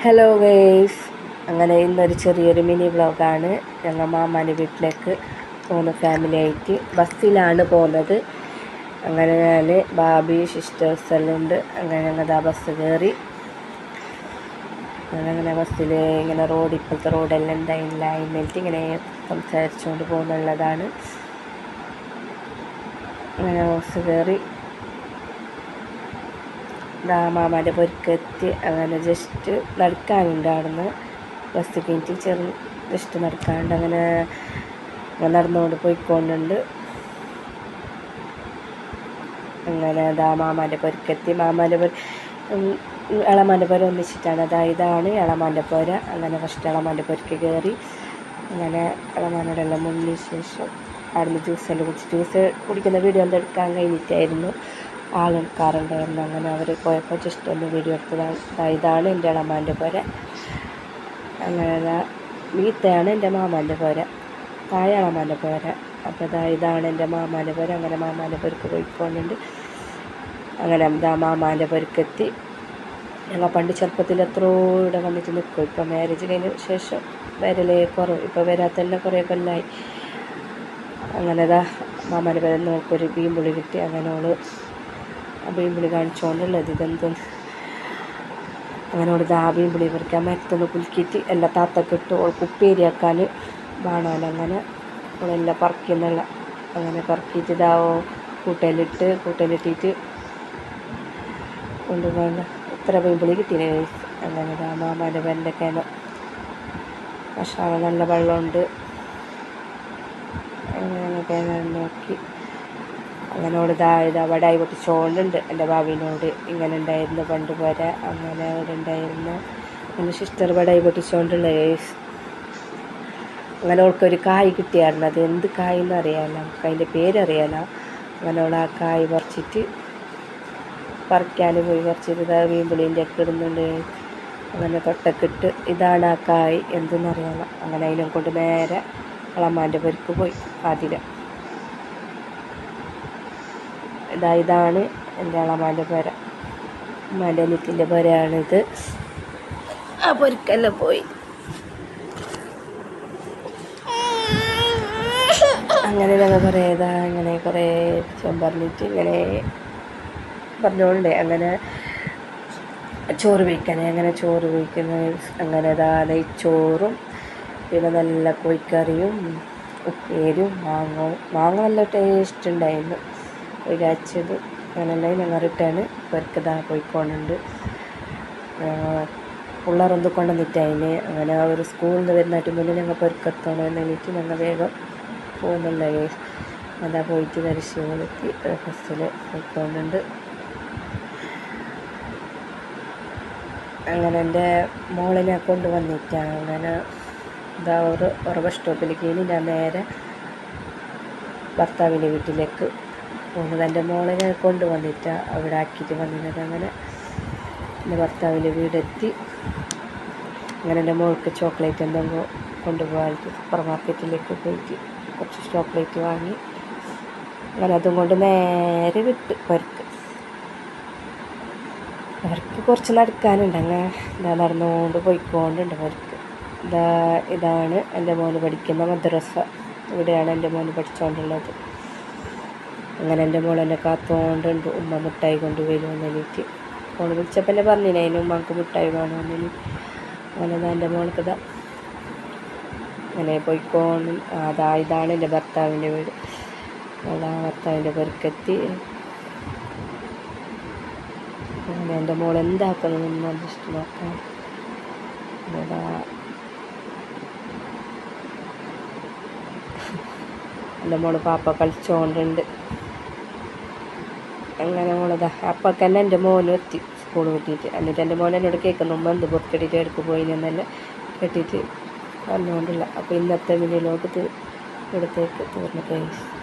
Hello guys അങ്ങനെ ഇന്നൊരു ചെറിയൊരു മിനി വ്ളോഗാണ് ഞങ്ങൾ മാമാന്റെ വീട്ടിലേക്ക് പോകുന്ന ഫാമിലി ആയിട്ട് ബസ്സിലാണ് പോകുന്നത്. അങ്ങനെ ഞാൻ ബാബി സിസ്റ്റേഴ്സ് എല്ലാം ഉണ്ട്. അങ്ങനെ ഞങ്ങൾ ആ ബസ് കയറി അങ്ങനെ ബസ്സിൽ ഇങ്ങനെ റോഡ് ഇപ്പോഴത്തെ റോഡെല്ലാം ഉണ്ടായില്ല എന്നിട്ട് ഇങ്ങനെ സംസാരിച്ചുകൊണ്ട് പോകുന്നുള്ളതാണ്. അങ്ങനെ ബസ് കയറി ദാ മാമാന്റെ പൊരുക്കെത്തി അങ്ങനെ ജസ്റ്റ് നടക്കാനുണ്ട് അവിടുന്ന്. ബസ് കഴിഞ്ഞിട്ട് ചെറു ജസ്റ്റ് നടക്കാനുണ്ട്. അങ്ങനെ നടന്നുകൊണ്ട് പോയിക്കൊണ്ടുണ്ട്. അങ്ങനെ ദാ മാമാന്റെ പൊരുക്കെത്തി മാമാന്റെ പൊര ഇളമാന്റെ പുര ഒന്നിച്ചിട്ടാണ്. അതായത് ഇതാണ് ഇളമാന്റെ പുര. അങ്ങനെ ഫസ്റ്റ് ഇളമാന്റെ പുരക്ക് കയറി അങ്ങനെ ഇളമാനോടെല്ലാം മുന്നിന് ശേഷം അവിടുന്ന് ജ്യൂസെല്ലാം കുടിച്ച്. ജ്യൂസ് കുടിക്കുന്ന വീഡിയോ ഒന്നും എടുക്കാൻ കഴിഞ്ഞിട്ടായിരുന്നു. ആൾക്കാരുണ്ടായിരുന്നു അങ്ങനെ അവർ പോയപ്പോൾ ജസ്റ്റ് ഒന്ന് വീഡിയോ എടുത്തതാണ്. ഇതാണ് എന്റെ ഇളമാന്റെ പുര. അങ്ങനെ മീത്തയാണ് എന്റെ മാമാന്റെ പുര. താഴെ ഇളമാന്റെ പുര. അപ്പോൾ ഇതാ ഇതാണ് എന്റെ മാമാന്റെ പുര. അങ്ങനെ മാമാന്റെ പുരക്ക് പോകുന്നുണ്ട് അങ്ങനെ ദാ മാമാന്റെ പുരക്കെത്തി. ഞങ്ങൾ പണ്ട് ചെറുപ്പത്തിൽ എത്രയോ ഇവിടെ വന്നിട്ട് നിൽക്കും. ഇപ്പോൾ മാരേജ് കഴിഞ്ഞ ശേഷം വരലേ കുറവ്. ഇപ്പോൾ വരാത്തന്നെ കുറേ കൊല്ലമായി അങ്ങനെ ദാ മാമാന്റെ പേരെ നോക്കൊരു ബീമ്പുളി കിട്ടി. അങ്ങനെ ഓൾ ആ ബീമ്പുളി കാണിച്ചുകൊണ്ടുള്ളത് ഇതെന്തും? അങ്ങനെ ഓൾ ദാ ബീമ്പുളി പറിക്കാൻ മരത്തുനിന്ന് കുലുക്കിയിട്ട് എല്ലാ താത്തക്കിട്ട് ഇട്ട് ഉപ്പേരിയാക്കാൻ വേണമല്ലോ അങ്ങനെ ഓളെല്ലാം പറക്കുന്നുള്ള അങ്ങനെ പറക്കിയിട്ട് ഇതാവോ കൂട്ടയിലിട്ട് കൂട്ടയിലിട്ടിട്ട് കൊണ്ടുപോകണ്ട ഇത്ര ബീമ്പുളി കിട്ടിയില്ലേ അങ്ങനെ ഇതാ മാമാന്റെ പേരിന്റെ കിണർ. ഭക്ഷണം നല്ല വെള്ളമുണ്ട്. അങ്ങനെ കിണർ നോക്കി. അങ്ങനോട് ഇതാ ഇതാ വടായി പൊട്ടിച്ചോണ്ടുണ്ട് എന്റെ ഭാവിനോട് ഇങ്ങനെ ഉണ്ടായിരുന്നു പണ്ട് പോരാ അങ്ങനെ അവിടെ ഉണ്ടായിരുന്നു. എന്റെ സിസ്റ്റർ വടായി പൊട്ടിച്ചോണ്ടുള്ള കേസ് അങ്ങനെ അവൾക്കൊരു കായ് കിട്ടിയായിരുന്നു. അത് എന്ത് കായ് എന്ന് അറിയാലോ നമുക്ക് അതിന്റെ പേരറിയാലോ. അങ്ങനെ അവൾ ആ കായ് പറിച്ചിട്ട് പറിക്കാൻ പോയി. പറിച്ചിട്ട് ഇതാ വീമ്പുളീന്റെ ഒക്കെ ഇടുന്നുണ്ട്. അങ്ങനെ തൊട്ടക്കിട്ട് ഇതാണ് ആ കായ് എന്തെന്നറിയാമല്ലോ അങ്ങനെ അതിനെ കൊണ്ട് നേരെ അളമാന്റെ പൊരിക്ക് പോയി. ആദ്യം ഇതാ ഇതാണ് എന്റെ അളമാന്റെ പുര. മലനിക്കിന്റെ പുരയാണിത്. ആ പൊരുക്കെല്ലാം പോയി. അങ്ങനെ ഞങ്ങൾ കുറേ ഇതാ അങ്ങനെ കുറേ പറഞ്ഞിട്ട് ഇങ്ങനെ പറഞ്ഞോണ്ടേ അങ്ങനെ ചോറ് വയ്ക്കാൻ അങ്ങനെ ചോറ് വയ്ക്കുന്ന അങ്ങനെ ഇതാ നെയ്ച്ചോറും പിന്നെ നല്ല കോഴിക്കറിയും ഉപ്പേരും മാങ്ങ മാങ്ങ നല്ല ടേസ്റ്റ് ഉണ്ടായിരുന്നു. വിചാരിച്ചത്. അങ്ങനെല്ലാം ഞങ്ങൾ റിട്ടേൺ പെരുക്കതാ പോയിക്കോണുണ്ട്. പിള്ളേർ കൊണ്ട് അതിന് അങ്ങനെ ഒരു സ്കൂളിൽ നിന്ന് വരുന്നതിന് മുന്നേ ഞങ്ങൾ പെരുക്കത്തോണം എനിക്ക് ഞങ്ങൾ വേഗം പോകുന്നുണ്ടായി അതാ പോയിട്ട് ദർശനത്തിലെത്തി ബസ്സിൽ പോയിക്കോണുണ്ട്. അങ്ങനെ എന്റെ മോളിനെ കൊണ്ടുവന്നിട്ടാണ് അങ്ങനെ ഇതാ ഒരു ഉറവ സ്റ്റോപ്പിലേക്ക് ഇനി ഞാൻ നേരെ ഭർത്താവിന്റെ വീട്ടിലേക്ക് പോകുന്നത് എന്റെ മോളിനെ കൊണ്ടുവന്നിട്ട് അവിടെ ആക്കിയിട്ട് വന്നിട്ട് അങ്ങനെ എന്റെ ഭർത്താവിന്റെ വീടെത്തി. അങ്ങനെ എന്റെ മോൾക്ക് ചോക്ലേറ്റ് എന്തെങ്കിലും കൊണ്ടുപോകാനായിട്ട് സൂപ്പർ മാർക്കറ്റിലേക്ക് പോയിട്ട് കുറച്ച് ചോക്ലേറ്റ് വാങ്ങി. അങ്ങനെ അതും കൊണ്ട് നേരെ വിട്ട് പരുക്ക് അവർക്ക് കുറച്ച് നടക്കാനുണ്ട്. അങ്ങനെ ഇതാ നടന്നുകൊണ്ട് പോയിക്കൊണ്ടുണ്ട് അവർക്ക്. ഇതാ ഇതാണ് എന്റെ മോന് പഠിക്കുന്ന മദ്രസ. ഇവിടെയാണ് എന്റെ മോന് പഠിച്ചുകൊണ്ടുള്ളത് അങ്ങനെ എന്റെ മോൾ എന്നെ കാത്തോണ്ടുണ്ട് ഉമ്മ മിഠായി കൊണ്ടുവരുമെന്ന് എനിക്ക് ഫോൺ വിളിച്ചപ്പോൾ എന്നെ പറഞ്ഞില്ല അതിന് ഉമ്മക്ക് മിഠായി വേണമെന്ന് അങ്ങനെ എന്റെ മോൾക്ക് ഇതാ അങ്ങനെ പോയിക്കൊണ്ട് അതാ ഇതാണ് എന്റെ ഭർത്താവിന്റെ വീട്. അതാ ഭർത്താവിന്റെ പെരുക്കെത്തി. അങ്ങനെ എന്റെ മോൾ എന്താക്കുന്നതെന്ന് അന്വേഷിച്ച് നോക്കാം. എന്റെ മോൾ പാപ്പ കളിച്ചുകൊണ്ടുണ്ട് അങ്ങനെ മോളതാ അപ്പൊക്കെ തന്നെ എന്റെ മോനും എത്തി സ്കൂൾ കിട്ടിയിട്ട് എന്നിട്ട് എന്റെ മോൻ എന്നോട് കേൾക്കുന്നു ഉമ്മ എന്ത് പുറത്തിട്ടിട്ട് എടുക്ക് പോയി എന്നെല്ലാം കെട്ടിയിട്ട് പറഞ്ഞുകൊണ്ടില്ല അപ്പോൾ ഇന്നത്തെ വീഡിയോയിലോട്ട് ഇവിടത്തേക്ക് തീർന്നു കഴിച്ചു